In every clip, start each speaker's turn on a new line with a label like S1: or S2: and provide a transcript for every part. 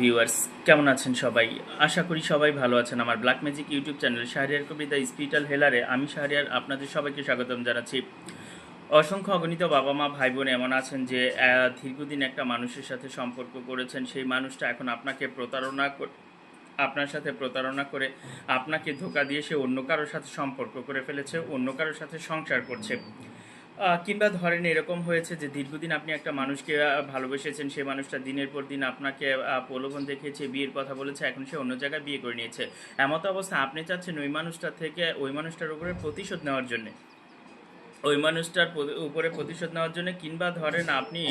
S1: Viewers কেমন আছেন সবাই? আশা করি সবাই ভালো আছেন। আমার black magic YouTube channel Shahriar কবিতা স্পিটাল হেলারে আমি শাহরিয়ার আপনাদের সবাইকে স্বাগতম জানাচ্ছি। অসংখ্য অগণিত বাবা মা, ভাই বোন এমন আছেন যে দীর্ঘদিন একটা মানুষের সাথে সম্পর্ক করেছেন। সেই মানুষটা এখন আপনাকে প্রতারণা আপনার সাথে প্রতারণা করে আপনাকে ধোকা দিয়ে সে অন্য কারোর সাথে সম্পর্ক করে ফেলেছে, অন্য কারোর সাথে সংসার করছে। কিংবা ধরেন এরকম হয়েছে যে দীর্ঘদিন আপনি একটা মানুষকে ভালোবেসেছেন, সে মানুষটা দিনের পর দিন আপনাকে প্রলোভন দেখিয়েছে, বিয়ের কথা বলেছে, এখন সে অন্য জায়গায় বিয়ে করে নিয়েছে। এমত অবস্থা আপনি চাচ্ছেন ওই মানুষটা থেকে, ওই মানুষটার উপরে প্রতিশোধ নেওয়ার জন্য? ওই মানুষটার উপরে প্রতিশোধ নেওয়ার জন্য কিংবা ধরেন আপনি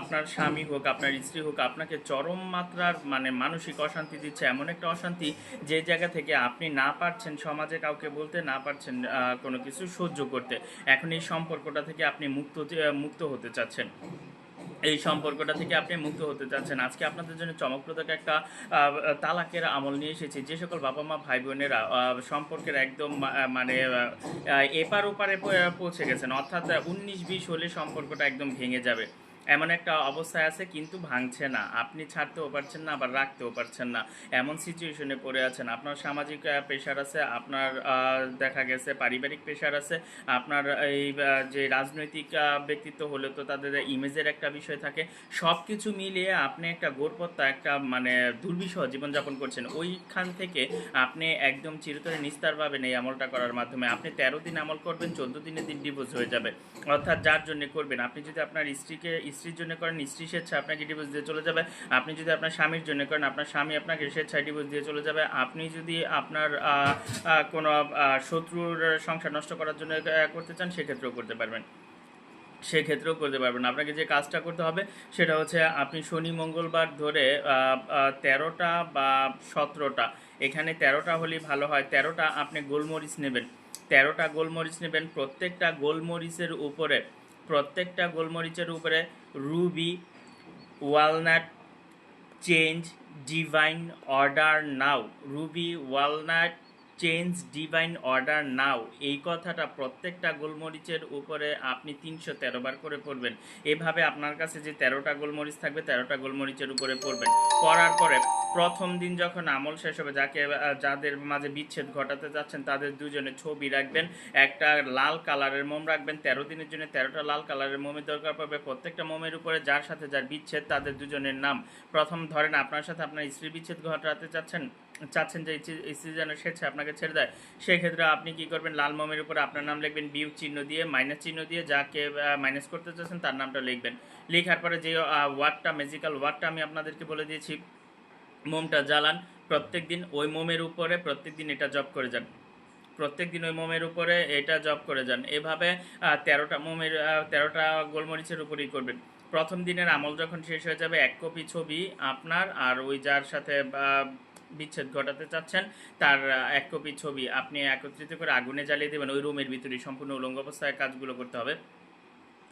S1: আপনার স্বামী হোক, আপনার স্ত্রী হোক, আপনাকে চরম মাত্রার মানে মানসিক অশান্তি দিচ্ছে, এমন একটা অশান্তি যে জায়গা থেকে আপনি না পারছেন সমাজে কাউকে বলতে, না পারছেন কোনো কিছু সহ্য করতে। এখন এই সম্পর্কটা থেকে আপনি মুক্ত মুক্ত হতে চাচ্ছেন। এই সম্পর্কটা থেকে আপনি মুক্ত হতে চাচ্ছেন। আজকে আপনাদের জন্য চমকপ্রদ একটা তালাকের আমল নিয়ে এসেছি। যে সকল বাবা মা ভাই বোনেরা সম্পর্কের একদম মানে এপার ওপারে পৌঁছে গেছেন। অর্থাৎ উনিশ বিশ হলে সম্পর্কটা একদম ভেঙে যাবে। এমন একটা অবস্থায় আছে, কিন্তু ভাঙছে না। আপনি ছাড়তেও পারছেন না, আবার রাখতেও পারছেন না। এমন সিচুয়েশনে পড়ে আছেন। আপনার সামাজিক প্রেশার আছে, আপনার দেখা গেছে পারিবারিক প্রেশার আছে, আপনার এই যে রাজনৈতিক ব্যক্তিত্ব হলে তো তাদের ইমেজের একটা বিষয় থাকে। সব কিছু মিলিয়ে আপনি একটা গোরপত্তা একটা মানে দুর্বিষহ জীবনযাপন করছেন। ওইখান থেকে আপনি একদম চিরতরে নিস্তার পাবেন এই আমলটা করার মাধ্যমে আপনি তেরো দিন আমল করবেন, চোদ্দ দিনের দিন ডিভোর্স হয়ে যাবে। অর্থাৎ যার জন্য করবেন? আপনি যদি আপনার স্ত্রীকে স্ত্রীর জন্য করেন, স্ত্রী স্বেচ্ছা আপনাকে ডিভোর্স দিয়ে চলে যাবে। আপনি যদি আপনার স্বামীর জন্য করেন, আপনার স্বামী আপনাকে স্বেচ্ছায় ডিভোর্স দিয়ে চলে যাবে। আপনি যদি আপনার কোনো শত্রুর সংসার নষ্ট করার জন্য করতে চান, সেক্ষেত্রেও করতে পারবেন। সেক্ষেত্রেও করতে পারবেন। আপনাকে যে কাজটা করতে হবে, সেটা হচ্ছে আপনি শনি, মঙ্গলবার ধরে তেরোটা বা সতেরোটা, এখানে তেরোটা হলেই ভালো হয়। তেরোটা আপনি গোলমরিচ নেবেন। তেরোটা গোলমরিচ নেবেন। প্রত্যেকটা গোলমরিচের উপরে প্রত্যেকটা গোলমরিচের উপরে ruby walnut change divine order now. Ruby walnut change divine order now এই কথাটা প্রত্যেকটা গোলমরিচের উপরে আপনি তিনশো তেরো বার করে পড়বেন। এভাবে আপনার কাছে যে তেরোটা গোলমরিচ থাকবে, তেরোটা গোলমরিচের উপরে পড়বেন। পড়ার পরে প্রথম দিন যখন আমল শেষ হবে, যাকে, যাদের মাঝে বিচ্ছেদ ঘটাতে যাচ্ছেন, তাদের দুজনে ছবি রাখবেন। একটা লাল কালারের মোম রাখবেন, তেরো দিনের জন্য তেরোটা লাল কালারের মোমের দরকার পড়বে। প্রত্যেকটা মোমের উপরে যার সাথে যার বিচ্ছেদ, তাদের দুজনের নাম। প্রথম ধরেন আপনার সাথে আপনার স্ত্রী বিচ্ছেদ ঘটাতে চাচ্ছেন চাচ্ছেন যে স্ত্রী যেন স্বেচ্ছা আপনাকে ছেড়ে দেয়, সেক্ষেত্রে আপনি কি করবেন? লাল মোমের উপর আপনার নাম লিখবেন বিউ চিহ্ন দিয়ে, মাইনাস চিহ্ন দিয়ে, যাকে মাইনাস করতে চাচ্ছেন তার নামটা লিখবেন। লেখার পরে যে ওয়ার্ডটা ম্যাজিক্যাল ওয়ার্ডটা আমি আপনাদেরকে বলে দিয়েছি, মোমটা জ্বালান প্রত্যেক দিন ওই মোমের উপরে প্রত্যেক দিন এটা জব করে যান। প্রত্যেক দিন ওই মোমের উপরে এটা জব করে যান। এভাবে তেরোটা মোমের তেরোটা গোলমরিচের উপরেই করবেন। প্রথম দিনের আমল যখন শেষ হয়ে যাবে, এক কপি ছবি আপনার, আর ওই যার সাথে বিচ্ছেদ ঘটাতে চাচ্ছেন, তার এক কপি ছবি আপনি একত্রিত করে আগুনে জ্বালিয়ে দেবেন, ওই রুমের ভিতরে সম্পূর্ণ উলঙ্গ অবস্থায় কাজগুলো করতে হবে।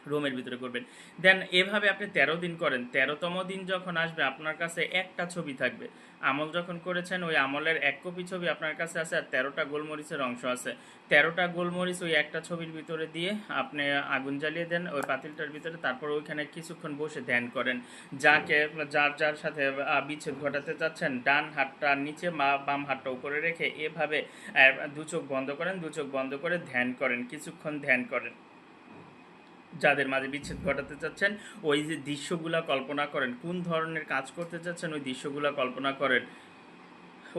S1: রুমের ভিতরে করবেন। দেন এভাবে আপনি তেরো দিন করেন। তেরোতম দিন যখন আসবে, আপনার কাছে একটা ছবি থাকবে। আমল যখন করেছেন, ওই আমলের এক কপি ছবি আপনার কাছে আছে আর তেরোটা গোলমরিচের অংশ আছে। তেরোটা গোলমরিচ ওই একটা ছবির ভিতরে দিয়ে আপনি আগুন জ্বালিয়ে দেন, ওই পাতিলটার ভিতরে, তারপর ওইখানে কিছুক্ষণ বসে ধ্যান করেন। যাকে যার যার সাথে বিচ্ছেদ ঘটাতে চাচ্ছেন, ডান হাতটা নিচে বাম হাতটা উপরে রেখে এভাবে দু চোখ বন্ধ করেন, দু চোখ বন্ধ করে ধ্যান করেন, কিছুক্ষণ ধ্যান করেন। যাদের মাঝে বিচ্ছেদ ঘটাতে চাচ্ছেন, ওই যে দৃশ্যগুলা কল্পনা করেন, কোন ধরনের কাজ করতে চাচ্ছেন, ওই দৃশ্যগুলা কল্পনা করেন।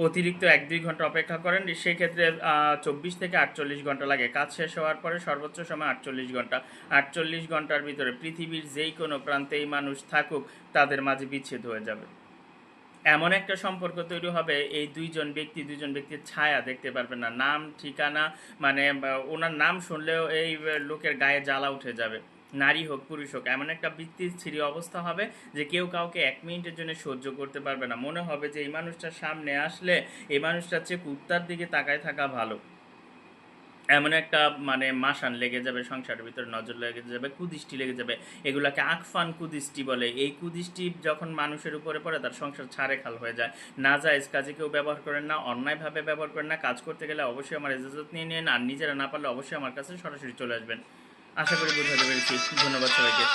S1: অতিরিক্ত এক দুই ঘণ্টা অপেক্ষা করেন, সেক্ষেত্রে চব্বিশ থেকে আটচল্লিশ ঘণ্টা লাগে। কাজ শেষ হওয়ার পরে সর্বোচ্চ সময় আটচল্লিশ ঘণ্টা। আটচল্লিশ ঘণ্টার ভিতরে পৃথিবীর যেই কোনো প্রান্তেই মানুষ থাকুক, তাদের মাঝে বিচ্ছেদ হয়ে যাবে। এমন একটা সম্পর্ক তৈরি হবে, এই দুইজন ব্যক্তি, দুইজন ব্যক্তির ছায়া দেখতে পারবে না। নাম, ঠিকানা মানে ওনার নাম শুনলেও এই লোকের গায়ে জ্বালা উঠে যাবে। নারী হোক, পুরুষ হোক, এমন একটা বৃত্তির অবস্থা হবে যে কেউ কাউকে এক মিনিটের জন্য সহ্য করতে পারবে না। মনে হবে যে এই মানুষটার সামনে আসলে, এই মানুষটার চেয়ে কুত্তার দিকে তাকায় থাকা ভালো। এমন একটা মানে মাসান লেগে যাবে, সংসারের ভিতরে নজর লেগে যাবে, কুদৃষ্টি লেগে যাবে। এগুলাকে আকফান কুদৃষ্টি বলে। এই কুদৃষ্টি যখন মানুষের উপরে পড়ে, তার সংসার ছাড়ে খাল হয়ে যায়। না যায় কাজে কেউ ব্যবহার করেন না, অন্যায়ভাবে ব্যবহার করেন না। কাজ করতে গেলে অবশ্যই আমার ইজাজত নিয়ে নিন, আর নিজেরা না পারলে অবশ্যই আমার কাছে সরাসরি চলে আসবেন। আশা করি বোঝাতে পেরেছি। ধন্যবাদ সবাইকে।